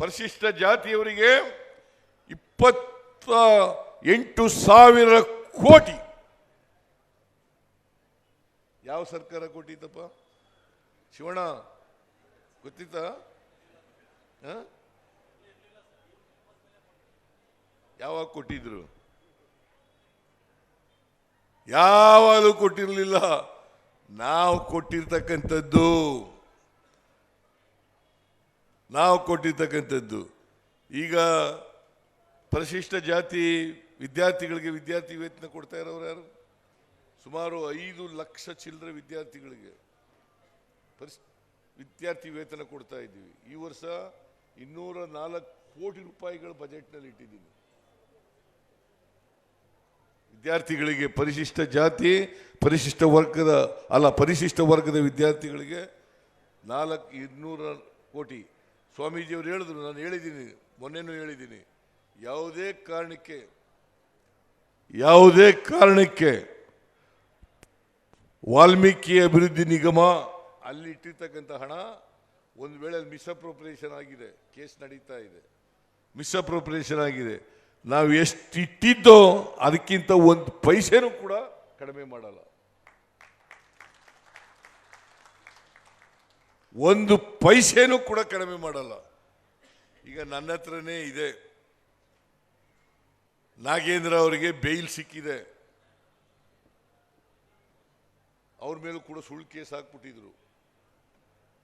ಪರಿಶಿಷ್ಟ ಜಾತಿಯವರಿಗೆ ಇಪ್ಪತ್ತ ಎಂಟು ಸಾವಿರ ಕೋಟಿ. ಯಾವ ಸರ್ಕಾರ ಕೊಟ್ಟಿತ್ತಪ್ಪ? ಶಿವಣ್ಣ, ಗೊತ್ತಿತ್ತ? ಯಾವಾಗ ಕೊಟ್ಟಿದ್ರು? ಯಾವಾಗಲೂ ಕೊಟ್ಟಿರಲಿಲ್ಲ. ನಾವು ಕೊಟ್ಟಿರ್ತಕ್ಕಂಥದ್ದು ನಾವು ಕೊಟ್ಟಿರ್ತಕ್ಕಂಥದ್ದು. ಈಗ ಪರಿಶಿಷ್ಟ ಜಾತಿ ವಿದ್ಯಾರ್ಥಿಗಳಿಗೆ ವಿದ್ಯಾರ್ಥಿ ವೇತನ ಕೊಡ್ತಾ ಇರೋರು ಯಾರು? ಸುಮಾರು ಐದು ಲಕ್ಷ ಚಿಲ್ಲರೆ ವಿದ್ಯಾರ್ಥಿಗಳಿಗೆ ಪರಿಸ್ ವಿದ್ಯಾರ್ಥಿ ವೇತನ ಕೊಡ್ತಾ ಇದ್ದೀವಿ. ಈ ವರ್ಷ ಇನ್ನೂರ ನಾಲ್ಕು ಕೋಟಿ ರೂಪಾಯಿಗಳ ಬಜೆಟ್ನಲ್ಲಿ ಇಟ್ಟಿದ್ದೀನಿ. ವಿದ್ಯಾರ್ಥಿಗಳಿಗೆ ಪರಿಶಿಷ್ಟ ಜಾತಿ, ಪರಿಶಿಷ್ಟ ವರ್ಗದ, ಅಲ್ಲ ಪರಿಶಿಷ್ಟ ವರ್ಗದ ವಿದ್ಯಾರ್ಥಿಗಳಿಗೆ ನಾಲ್ಕು, ಇನ್ನೂರ ಕೋಟಿ. ಸ್ವಾಮೀಜಿಯವರು ಹೇಳಿದ್ರು, ನಾನು ಹೇಳಿದ್ದೀನಿ, ಮೊನ್ನೆನೂ ಹೇಳಿದ್ದೀನಿ. ಯಾವುದೇ ಕಾರಣಕ್ಕೆ ಯಾವುದೇ ಕಾರಣಕ್ಕೆ ವಾಲ್ಮೀಕಿ ಅಭಿವೃದ್ಧಿ ನಿಗಮ ಅಲ್ಲಿ ಇಟ್ಟಿರ್ತಕ್ಕಂಥ ಹಣ ಒಂದು ವೇಳೆ ಮಿಸ್ಅಪ್ರೋಪ್ರಿಯೇಷನ್ ಆಗಿದೆ, ಕೇಸ್ ನಡೀತಾ ಇದೆ. ಮಿಸ್ಅಪ್ರೋಪ್ರಿಯೇಷನ್ ಆಗಿದೆ. ನಾವು ಎಷ್ಟು ಇಟ್ಟಿದ್ದೋ ಅದಕ್ಕಿಂತ ಒಂದು ಪೈಸೆನೂ ಕೂಡ ಕಡಿಮೆ ಮಾಡಲ್ಲ. ಒಂದು ಪೈಸೆನೂ ಕೂಡ ಕಡಿಮೆ ಮಾಡಲ್ಲ. ಈಗ ನನ್ನ ಹತ್ರನೇ ಇದೆ. ನಾಗೇಂದ್ರ ಅವರಿಗೆ ಬೇಯಿಲ್ ಸಿಕ್ಕಿದೆ. ಅವ್ರ ಮೇಲೂ ಕೂಡ ಸುಳ್ಳು ಕೇಸ್ ಹಾಕ್ಬಿಟ್ಟಿದ್ರು.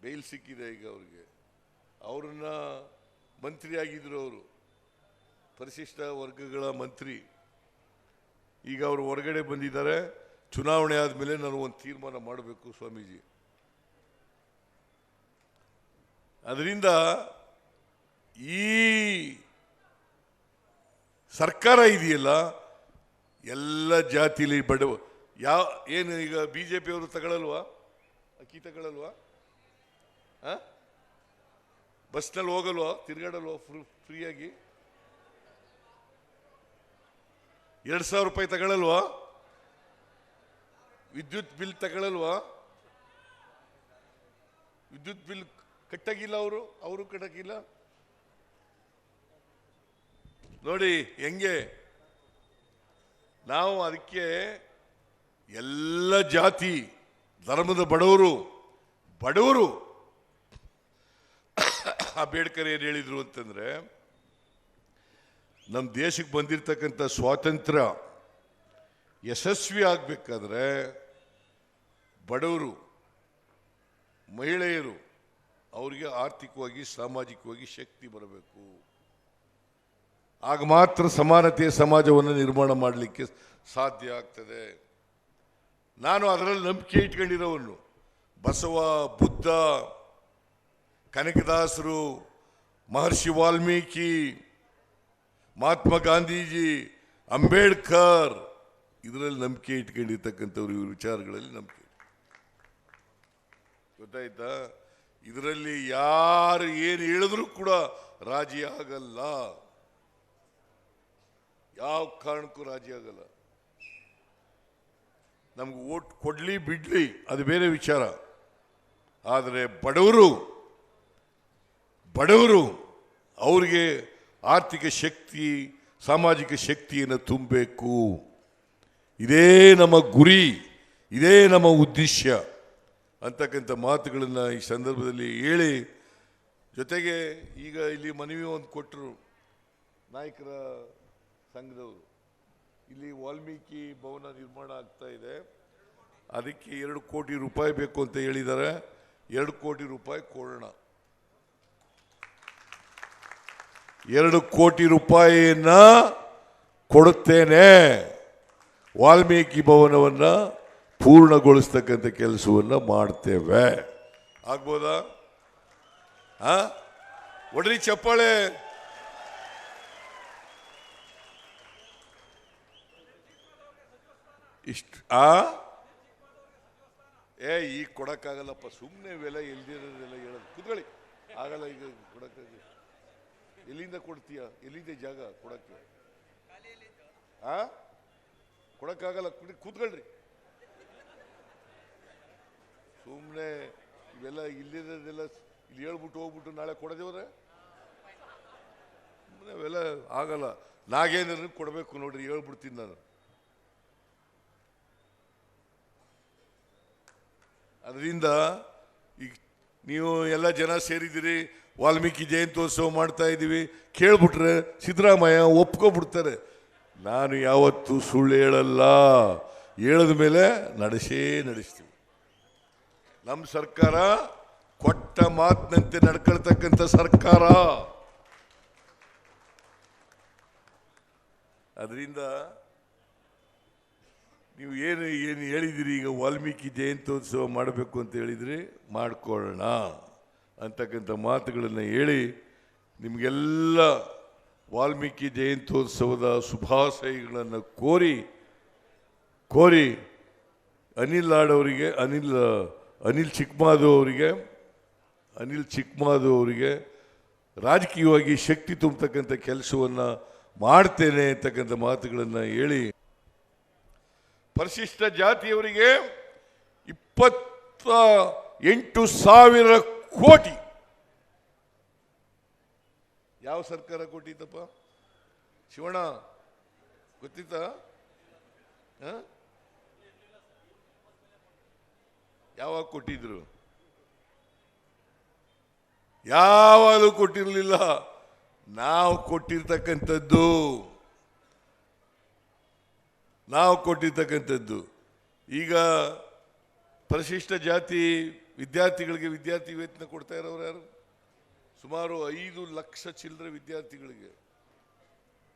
ಬೇಯಿಲ್ ಸಿಕ್ಕಿದೆ ಈಗ ಅವ್ರಿಗೆ. ಅವ್ರನ್ನ ಮಂತ್ರಿ ಆಗಿದ್ರು ಅವರು. ಪರಿಶಿಷ್ಟ ವರ್ಗಗಳ ಮಂತ್ರಿ. ಈಗ ಅವರು ಹೊರಗಡೆ ಬಂದಿದ್ದಾರೆ. ಚುನಾವಣೆ ಆದಮೇಲೆ ನಾನು ಒಂದು ತೀರ್ಮಾನ ಮಾಡಬೇಕು ಸ್ವಾಮೀಜಿ. ಅದರಿಂದ ಈ ಸರ್ಕಾರ ಇದೆಯಲ್ಲ, ಎಲ್ಲ ಜಾತಿಲಿ ಬಡವ ಯಾವ, ಏನು ಈಗ ಬಿ ಜೆ ಪಿಯವರು ತಗೊಳ್ಳಲ್ವಾ ಅಕ್ಕಿ ತಗೊಳ್ಳಲ್ವಾ? ಬಸ್ನಲ್ಲಿ ಹೋಗಲ್ವಾ? ತಿರ್ಗಾಡಲ್ವಾ ಫ್ರೀಯಾಗಿ? ಎರಡು ಸಾವಿರ ರೂಪಾಯಿ ತಗೊಳ್ಳಲ್ವಾ ವಿದ್ಯುತ್ ಬಿಲ್ ತಗೊಳ್ಳಲ್ವಾ ವಿದ್ಯುತ್ ಬಿಲ್ ಕಟ್ಟಾಗಿಲ್ಲ ಅವರು ಅವರು ಕಟ್ಟಕ್ಕಿಲ್ಲ ನೋಡಿ, ಹೆಂಗೆ? ನಾವು ಅದಕ್ಕೆ ಎಲ್ಲ ಜಾತಿ, ಧರ್ಮದ ಬಡವರು ಬಡವರು. ಅಂಬೇಡ್ಕರ್ ಏನು ಹೇಳಿದ್ರು ಅಂತಂದ್ರೆ ನಮ್ಮ ದೇಶಕ್ಕೆ ಬಂದಿರತಕ್ಕಂಥ ಸ್ವಾತಂತ್ರ್ಯ ಯಶಸ್ವಿ ಆಗಬೇಕಾದ್ರೆ ಬಡವರು, ಮಹಿಳೆಯರು ಅವರಿಗೆ ಆರ್ಥಿಕವಾಗಿ, ಸಾಮಾಜಿಕವಾಗಿ ಶಕ್ತಿ ಬರಬೇಕು. ಆಗ ಮಾತ್ರ ಸಮಾನತೆಯ ಸಮಾಜವನ್ನು ನಿರ್ಮಾಣ ಮಾಡಲಿಕ್ಕೆ ಸಾಧ್ಯ ಆಗ್ತದೆ. ನಾನು ಅದರಲ್ಲಿ ನಂಬಿಕೆ ಇಟ್ಕೊಂಡಿರೋವನು ಬಸವ, ಬುದ್ಧ, ಕನಕದಾಸರು, ಮಹರ್ಷಿ ವಾಲ್ಮೀಕಿ, ಮಹಾತ್ಮ ಗಾಂಧೀಜಿ, ಅಂಬೇಡ್ಕರ್, ಇದರಲ್ಲಿ ನಂಬಿಕೆ ಇಟ್ಕೊಂಡಿರ್ತಕ್ಕಂಥವ್ರು ಇವ್ರ ವಿಚಾರಗಳಲ್ಲಿ ನಂಬಿಕೆ ಗೊತ್ತಾಯ್ತಾ? ಇದರಲ್ಲಿ ಯಾರು ಏನು ಹೇಳಿದ್ರು ಕೂಡ ರಾಜಿ ಆಗಲ್ಲ. ಯಾವ ಕಾರಣಕ್ಕೂ ರಾಜಿ ಆಗಲ್ಲ. ನಮ್ಗೆ ಓಟ್ ಕೊಡ್ಲಿ ಬಿಡ್ಲಿ, ಅದು ಬೇರೆ ವಿಚಾರ. ಆದರೆ ಬಡವರು ಬಡವರು ಅವ್ರಿಗೆ ಆರ್ಥಿಕ ಶಕ್ತಿ, ಸಾಮಾಜಿಕ ಶಕ್ತಿಯನ್ನು ತುಂಬಬೇಕು. ಇದೇ ನಮ್ಮ ಗುರಿ, ಇದೇ ನಮ್ಮ ಉದ್ದೇಶ. ಅಂತಕ್ಕಂಥ ಮಾತುಗಳನ್ನು ಈ ಸಂದರ್ಭದಲ್ಲಿ ಹೇಳಿ, ಜೊತೆಗೆ ಈಗ ಇಲ್ಲಿ ಮನವಿ ಒಂದು ಕೊಟ್ಟರು ನಾಯಕರ ಸಂಘದವರು. ಇಲ್ಲಿ ವಾಲ್ಮೀಕಿ ಭವನ ನಿರ್ಮಾಣ ಆಗ್ತಾ ಇದೆ. ಅದಕ್ಕೆ ಎರಡು ಕೋಟಿ ರೂಪಾಯಿ ಬೇಕು ಅಂತ ಹೇಳಿದ್ದಾರೆ. ಎರಡು ಕೋಟಿ ರೂಪಾಯಿ ಕೊಡೋಣ. ಎರಡು ಕೋಟಿ ರೂಪಾಯಿಯನ್ನು ಕೊಡುತ್ತೇನೆ. ವಾಲ್ಮೀಕಿ ಭವನವನ್ನ ಪೂರ್ಣಗೊಳಿಸ್ತಕ್ಕಂಥ ಕೆಲಸವನ್ನು ಮಾಡ್ತೇವೆ. ಆಗ್ಬೋದಾ? ಹಾ? ಒಡ್ರಿ ಚಪ್ಪಾಳೆ. ಇಷ್ಟು, ಆ? ಏ, ಈಗ ಕೊಡಕ್ಕಾಗಲ್ಲಪ್ಪ ಸುಮ್ಮನೆ ಇವೆಲ್ಲ ಎಲ್ದಿರೋದೆಲ್ಲ ಹೇಳೋದು. ಕುತ್ಕೊಳ್ಳಿ. ಆಗಲ್ಲ, ಈಗ ಕೊಡಕ್ಕಾಗ. ಎಲ್ಲಿಂದ ಕೊಡ್ತೀಯ? ಎಲ್ಲಿದೆ ಜಾಗ ಕೊಡಕ್ಕೆ? ಆ? ಕೊಡಕ್ಕಾಗಲ್ಲ, ಕುಡಿ, ಕೂತ್ಕೊಳ್ರಿ. ಸುಮ್ಮನೆ ಇವೆಲ್ಲ ಇಲ್ಲಿರೋದೆಲ್ಲ ಇಲ್ಲಿ ಹೇಳ್ಬಿಟ್ಟು ಹೋಗ್ಬಿಟ್ಟು ನಾಳೆ ಕೊಡದೇವ್ರೆ? ಇವೆಲ್ಲ ಆಗಲ್ಲ. ನಾಗೇಂದ್ರನಿಗೆ ಕೊಡಬೇಕು ನೋಡ್ರಿ, ಹೇಳ್ಬಿಡ್ತೀನಿ ನಾನು. ಅದರಿಂದ ಈಗ ನೀವು ಎಲ್ಲ ಜನ ಸೇರಿದ್ದೀರಿ, ವಾಲ್ಮೀಕಿ ಜಯಂತ್ಯೋತ್ಸವ ಮಾಡ್ತಾ ಇದ್ದೀವಿ. ಕೇಳ್ಬಿಟ್ರೆ ಸಿದ್ದರಾಮಯ್ಯ ಒಪ್ಕೊಬಿಡ್ತಾರೆ. ನಾನು ಯಾವತ್ತೂ ಸುಳ್ಳು ಹೇಳಲ್ಲ. ಹೇಳಿದ ಮೇಲೆ ನಡೆಸೇ ನಡೆಸ್ತೀವಿ. ನಮ್ಮ ಸರ್ಕಾರ ಕೊಟ್ಟ ಮಾತಿನಂತೆ ನಡ್ಕೊಳ್ತಕ್ಕಂಥ ಸರ್ಕಾರ. ಅದರಿಂದ ನೀವು ಏನು ಏನು ಹೇಳಿದಿರಿ, ಈಗ ವಾಲ್ಮೀಕಿ ಜಯಂತ್ಯೋತ್ಸವ ಮಾಡಬೇಕು ಅಂತ ಹೇಳಿದ್ರಿ, ಮಾಡಿಕೊಳ್ಳೋಣ ಅಂತಕ್ಕಂಥ ಮಾತುಗಳನ್ನು ಹೇಳಿ ನಿಮಗೆಲ್ಲ ವಾಲ್ಮೀಕಿ ಜಯಂತ್ಯೋತ್ಸವದ ಶುಭಾಶಯಗಳನ್ನು ಕೋರಿ ಕೋರಿ ಅನಿಲ್ ಲಾಡ್ ಅವರಿಗೆ, ಅನಿಲ್ ಅನಿಲ್ ಚಿಕ್ಮಾದು ಅವರಿಗೆ ಅನಿಲ್ ಚಿಕ್ಮಾದು ಅವರಿಗೆ ರಾಜಕೀಯವಾಗಿ ಶಕ್ತಿ ತುಂಬತಕ್ಕಂಥ ಕೆಲಸವನ್ನು ಮಾಡ್ತೇನೆ ಅಂತಕ್ಕಂಥ ಮಾತುಗಳನ್ನು ಹೇಳಿ ಪರಿಶಿಷ್ಟ ಜಾತಿಯವರಿಗೆ ಇಪ್ಪತ್ತ ಎಂಟು ಸಾವಿರ ಕೋಟಿ. ಯಾವ ಸರ್ಕಾರ ಕೊಟ್ಟಿತ್ತಪ್ಪ? ಶಿವಣ್ಣ, ಗೊತ್ತಿತ್ತ? ಯಾವಾಗ ಕೊಟ್ಟಿದ್ರು? ಯಾವಾಗಲೂ ಕೊಟ್ಟಿರಲಿಲ್ಲ. ನಾವು ಕೊಟ್ಟಿರ್ತಕ್ಕಂಥದ್ದು. ನಾವು ಕೊಟ್ಟಿರ್ತಕ್ಕಂಥದ್ದು. ಈಗ ಪರಿಶಿಷ್ಟ ಜಾತಿ ವಿದ್ಯಾರ್ಥಿಗಳಿಗೆ ವಿದ್ಯಾರ್ಥಿ ವೇತನ ಕೊಡ್ತಾ ಇರೋರು ಯಾರು? ಸುಮಾರು ಐದು ಲಕ್ಷ ಚಿಲ್ಲರೆ ವಿದ್ಯಾರ್ಥಿಗಳಿಗೆ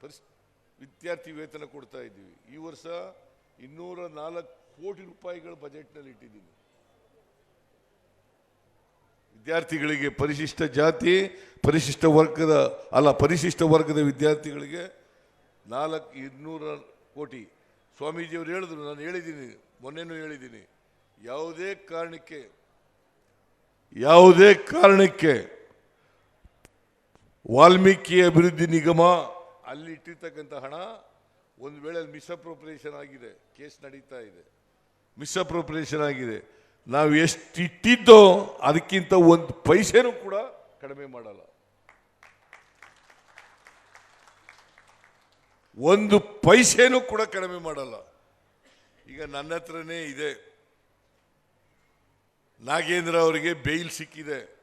ಪರಿಸ್ ವಿದ್ಯಾರ್ಥಿ ವೇತನ ಕೊಡ್ತಾ ಇದ್ದೀವಿ. ಈ ವರ್ಷ ಇನ್ನೂರ ನಾಲ್ಕು ಕೋಟಿ ರೂಪಾಯಿಗಳ ಬಜೆಟ್ನಲ್ಲಿ ಇಟ್ಟಿದ್ದೀನಿ. ವಿದ್ಯಾರ್ಥಿಗಳಿಗೆ ಪರಿಶಿಷ್ಟ ಜಾತಿ, ಪರಿಶಿಷ್ಟ ವರ್ಗದ, ಅಲ್ಲ, ಪರಿಶಿಷ್ಟ ವರ್ಗದ ವಿದ್ಯಾರ್ಥಿಗಳಿಗೆ ನಾಲ್ಕು ಇನ್ನೂರ ಕೋಟಿ. ಸ್ವಾಮೀಜಿಯವರು ಹೇಳಿದ್ರು, ನಾನು ಹೇಳಿದ್ದೀನಿ, ಮೊನ್ನೆನೂ ಹೇಳಿದ್ದೀನಿ. ಯಾವುದೇ ಕಾರಣಕ್ಕೆ ಯಾವುದೇ ಕಾರಣಕ್ಕೆ ವಾಲ್ಮೀಕಿ ಅಭಿವೃದ್ಧಿ ನಿಗಮ ಅಲ್ಲಿ ಇಟ್ಟಿರ್ತಕ್ಕಂಥ ಹಣ ಒಂದು ವೇಳೆ ಮಿಸ್ಅಪ್ರೋಪ್ರಿಯೇಷನ್ ಆಗಿದೆ, ಕೇಸ್ ನಡೀತಾ ಇದೆ. ಮಿಸ್ಅಪ್ರೋಪ್ರಿಯೇಷನ್ ಆಗಿದೆ. ನಾವು ಎಷ್ಟು ಇಟ್ಟಿದ್ದೋ ಅದಕ್ಕಿಂತ ಒಂದು ಪೈಸೆನೂ ಕೂಡ ಕಡಿಮೆ ಮಾಡಲ್ಲ. ಒಂದು ಪೈಸೆನೂ ಕೂಡ ಕಡಿಮೆ ಮಾಡಲ್ಲ. ಈಗ ನನ್ನ ಹತ್ರನೇ ಇದೆ. ನಾಗೇಂದ್ರ ಅವರಿಗೆ ಬೇಲ್ ಸಿಕ್ಕಿದೆ.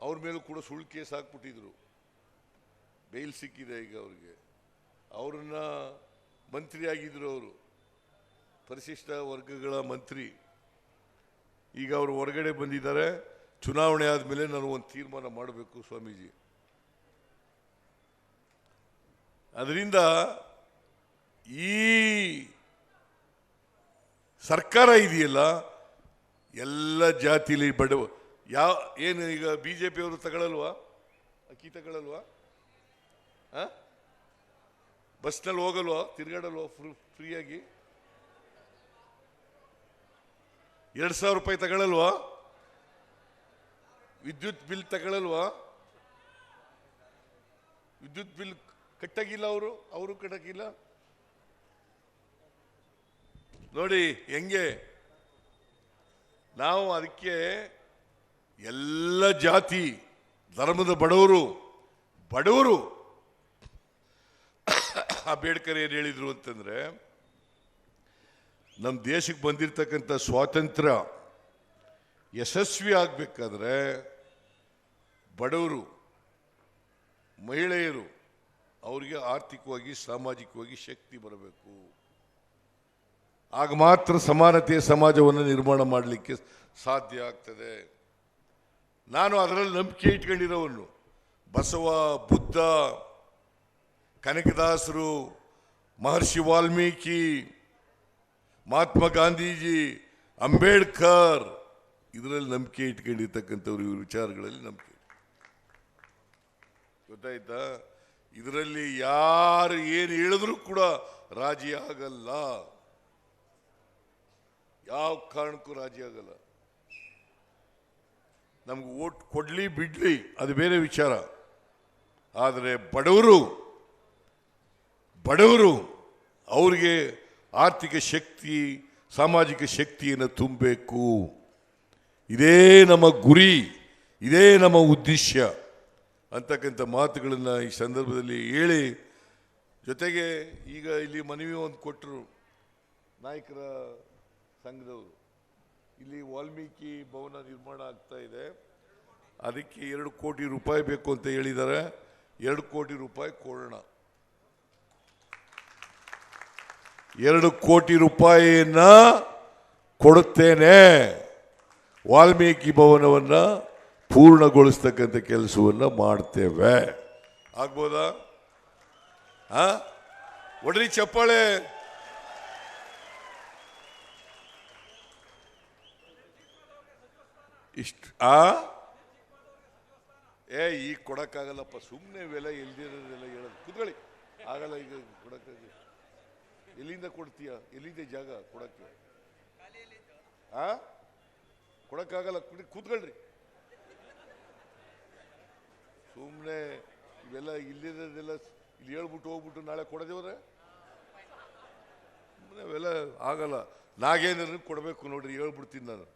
ಅವ್ರ ಮೇಲೂ ಕೂಡ ಸುಳ್ಳು ಕೇಸ್ ಹಾಕ್ಬಿಟ್ಟಿದ್ರು. ಬೇಯಿಲ್ ಸಿಕ್ಕಿದೆ ಈಗ ಅವ್ರಿಗೆ. ಅವ್ರನ್ನ ಮಂತ್ರಿ ಆಗಿದ್ರು ಅವರು. ಪರಿಶಿಷ್ಟ ವರ್ಗಗಳ ಮಂತ್ರಿ. ಈಗ ಅವರು ಹೊರಗಡೆ ಬಂದಿದ್ದಾರೆ. ಚುನಾವಣೆ ಆದಮೇಲೆ ನಾನು ಒಂದು ತೀರ್ಮಾನ ಮಾಡಬೇಕು ಸ್ವಾಮೀಜಿ. ಅದರಿಂದ ಈ ಸರ್ಕಾರ ಇದೆಯಲ್ಲ, ಎಲ್ಲ ಜಾತಿಲಿ ಬಡವ ಯಾವ ಏನು ಈಗ ಬಿ ಜೆ ಪಿಯವರು ತಗೊಳ್ಳಲ್ವಾ ಅಕ್ಕಿ ತಗೊಳ್ಳಲ್ವಾ ಹಾಂ? ಬಸ್ನಲ್ಲಿ ಹೋಗಲ್ವಾ? ತಿರ್ಗಾಡಲ್ವಾ? ಫ್ರೀಯಾಗಿ? ಎರಡು ಸಾವಿರ ರೂಪಾಯಿ ತಗೊಳ್ಳಲ್ವಾ ವಿದ್ಯುತ್ ಬಿಲ್ ತಗೊಳ್ಳಲ್ವಾ ವಿದ್ಯುತ್ ಬಿಲ್ ಕಟ್ಟಾಗಿಲ್ಲ ಅವರು ಅವರು ಕಟ್ಟಾಗಿಲ್ಲ ನೋಡಿ, ಹೆಂಗೆ? ನಾವು ಅದಕ್ಕೆ ಎಲ್ಲ ಜಾತಿ, ಧರ್ಮದ ಬಡವರು ಬಡವರು ಅಂಬೇಡ್ಕರ್ ಏನು ಹೇಳಿದರು ಅಂತಂದ್ರೆ ನಮ್ಮ ದೇಶಕ್ಕೆ ಬಂದಿರತಕ್ಕಂಥ ಸ್ವಾತಂತ್ರ್ಯ ಯಶಸ್ವಿ ಆಗಬೇಕಾದ್ರೆ ಬಡವರು, ಮಹಿಳೆಯರು ಅವರಿಗೆ ಆರ್ಥಿಕವಾಗಿ, ಸಾಮಾಜಿಕವಾಗಿ ಶಕ್ತಿ ಬರಬೇಕು. ಆಗ ಮಾತ್ರ ಸಮಾನತೆಯ ಸಮಾಜವನ್ನು ನಿರ್ಮಾಣ ಮಾಡಲಿಕ್ಕೆ ಸಾಧ್ಯ ಆಗ್ತದೆ. ನಾನು ಅದರಲ್ಲಿ ನಂಬಿಕೆ ಇಟ್ಕೊಂಡಿರೋವನು ಬಸವ, ಬುದ್ಧ, ಕನಕದಾಸರು, ಮಹರ್ಷಿ ವಾಲ್ಮೀಕಿ ಮಹಾತ್ಮ ಗಾಂಧೀಜಿ, ಅಂಬೇಡ್ಕರ್, ಇದರಲ್ಲಿ ನಂಬಿಕೆ ಇಟ್ಕೊಂಡಿರ್ತಕ್ಕಂಥವ್ರು ಇವ್ರ ವಿಚಾರಗಳಲ್ಲಿ ನಂಬಿಕೆ ಗೊತ್ತಾಯ್ತಾ? ಇದರಲ್ಲಿ ಯಾರು ಏನು ಹೇಳಿದ್ರು ಕೂಡ ರಾಜಿ ಆಗಲ್ಲ. ಯಾವ ಕಾರಣಕ್ಕೂ ರಾಜಿ ಆಗಲ್ಲ. ನಮ್ಗೆ ಓಟ್ ಕೊಡ್ಲಿ ಬಿಡ್ಲಿ, ಅದು ಬೇರೆ ವಿಚಾರ. ಆದರೆ ಬಡವರು ಬಡವರು ಅವರಿಗೆ ಆರ್ಥಿಕ ಶಕ್ತಿ, ಸಾಮಾಜಿಕ ಶಕ್ತಿಯನ್ನು ತುಂಬಬೇಕು. ಇದೇ ನಮ್ಮ ಗುರಿ, ಇದೇ ನಮ್ಮ ಉದ್ದೇಶ ಅಂತಕ್ಕಂಥ ಮಾತುಗಳನ್ನು ಈ ಸಂದರ್ಭದಲ್ಲಿ ಹೇಳಿ, ಜೊತೆಗೆ ಈಗ ಇಲ್ಲಿ ಮನವಿ ಒಂದು ಕೊಟ್ಟರು ನಾಯಕರ ಸಂಘದವರು. ಇಲ್ಲಿ ವಾಲ್ಮೀಕಿ ಭವನ ನಿರ್ಮಾಣ ಆಗ್ತಾ ಇದೆ. ಅದಕ್ಕೆ ಎರಡು ಕೋಟಿ ರೂಪಾಯಿ ಬೇಕು ಅಂತ ಹೇಳಿದ್ದಾರೆ. ಎರಡು ಕೋಟಿ ರೂಪಾಯಿ ಕೊಡೋಣ. ಎರಡು ಕೋಟಿ ರೂಪಾಯಿಯನ್ನ ಕೊಡುತ್ತೇನೆ. ವಾಲ್ಮೀಕಿ ಭವನವನ್ನು ಪೂರ್ಣಗೊಳಿಸ್ತಕ್ಕಂಥ ಕೆಲಸವನ್ನು ಮಾಡ್ತೇವೆ. ಆಗ್ಬೋದಾ? ಹಾ ಒಡ್ರಿ ಚಪ್ಪಾಳೆ. ಇಷ್ಟು, ಆ? ಏ ಈಗ ಕೊಡಕ್ಕಾಗಲ್ಲಪ್ಪ ಸುಮ್ಮನೆ ಬೆಲೆ ಎಲ್ದಿರೋದೆಲ್ಲ ಹೇಳೋದು. ಕುತ್ಕೊಳ್ಳಿ. ಆಗಲ್ಲ ಈಗ ಕೊಡಕ್ಕಾಗ ಎಲ್ಲಿಂದ ಕೊಡ್ತೀಯ? ಎಲ್ಲಿದೆ ಜಾಗ ಕೊಡಕ್ಕೆ? ಆ? ಕೊಡಕ್ಕಾಗಲ್ಲ, ಕುಡಿ, ಕೂತ್ಕೊಳ್ರಿ. ಸುಮ್ಮನೆ ಇವೆಲ್ಲ ಇಲ್ಲಿರೋದೆಲ್ಲ ಇಲ್ಲಿ ಹೇಳ್ಬಿಟ್ಟು ಹೋಗ್ಬಿಟ್ಟು ನಾಳೆ ಕೊಡದೇವ್ರೆ ಇವೆಲ್ಲ ಆಗಲ್ಲ. ನಾಗೇಂದ್ರ ಕೊಡಬೇಕು ನೋಡ್ರಿ, ಹೇಳ್ಬಿಡ್ತೀನಿ ನಾನು.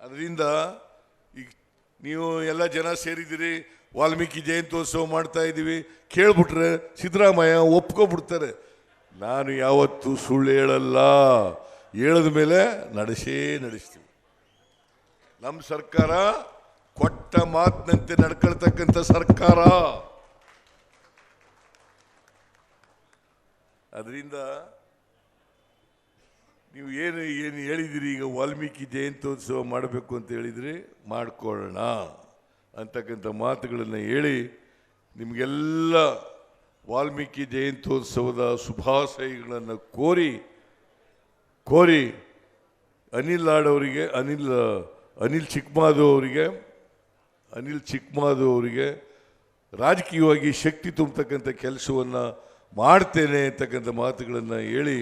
ಅದರಿಂದ ಈಗ ನೀವು ಎಲ್ಲ ಜನ ಸೇರಿದ್ದೀರಿ ವಾಲ್ಮೀಕಿ ಜಯಂತ್ಯೋತ್ಸವ ಮಾಡ್ತಾ ಇದ್ದೀವಿ ಕೇಳ್ಬಿಟ್ರೆ ಸಿದ್ದರಾಮಯ್ಯ ಒಪ್ಕೊಬಿಡ್ತಾರೆ. ನಾನು ಯಾವತ್ತೂ ಸುಳ್ಳು ಹೇಳಲ್ಲ. ಹೇಳಿದ ಮೇಲೆ ನಡೆಸೇ ನಡೆಸ್ತೀವಿ. ನಮ್ಮ ಸರ್ಕಾರ ಕೊಟ್ಟ ಮಾತಿನಂತೆ ನಡ್ಕೊಳ್ತಕ್ಕಂಥ ಸರ್ಕಾರ. ಅದರಿಂದ ನೀವು ಏನು ಏನು ಹೇಳಿದಿರಿ, ಈಗ ವಾಲ್ಮೀಕಿ ಜಯಂತ್ಯೋತ್ಸವ ಮಾಡಬೇಕು ಅಂತ ಹೇಳಿದ್ರಿ, ಮಾಡ್ಕೊಳ್ಳೋಣ. ಅಂತಕ್ಕಂಥ ಮಾತುಗಳನ್ನು ಹೇಳಿ ನಿಮಗೆಲ್ಲ ವಾಲ್ಮೀಕಿ ಜಯಂತ್ಯೋತ್ಸವದ ಶುಭಾಶಯಗಳನ್ನು ಕೋರಿ ಕೋರಿ ಅನಿಲ್ ಲಾಡ್ ಅವರಿಗೆ, ಅನಿಲ್ ಅನಿಲ್ ಚಿಕ್ಮಾದು ಅವರಿಗೆ, ಅನಿಲ್ ಚಿಕ್ಮಾದು ಅವರಿಗೆ ರಾಜಕೀಯವಾಗಿ ಶಕ್ತಿ ತುಂಬತಕ್ಕಂಥ ಕೆಲಸವನ್ನು ಮಾಡ್ತೇನೆ ಅಂತಕ್ಕಂಥ ಮಾತುಗಳನ್ನು ಹೇಳಿ